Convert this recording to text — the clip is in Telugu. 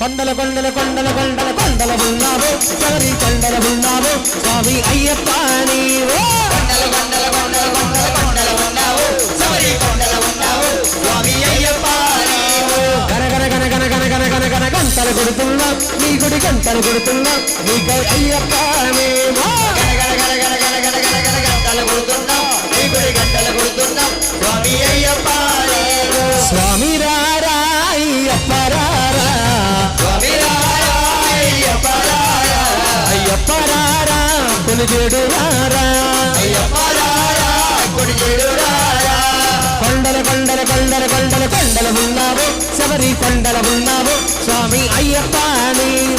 కొండల కొండల కొండల కొండల కొండల ఉన్నావు ఎవరి కొండల ఉన్నావు స్వామి అయ్యప్ప నీవే. కొండల కొండల కొండల కొండల కొండల ఉన్నావు ఎవరి కొండల ఉన్నావు స్వామి అయ్యప్ప గంటలు కొడుతున్నా నీ గుడి గంటలు కొడుతున్నా నీకై అయ్యప్ప మేము రారా కొలిచేడు రారా కొండల కొండల కొండల కొండల కొండల ఉన్నావు శబరి కొండల ఉన్నావు స్వామి అయ్యప్ప నీవు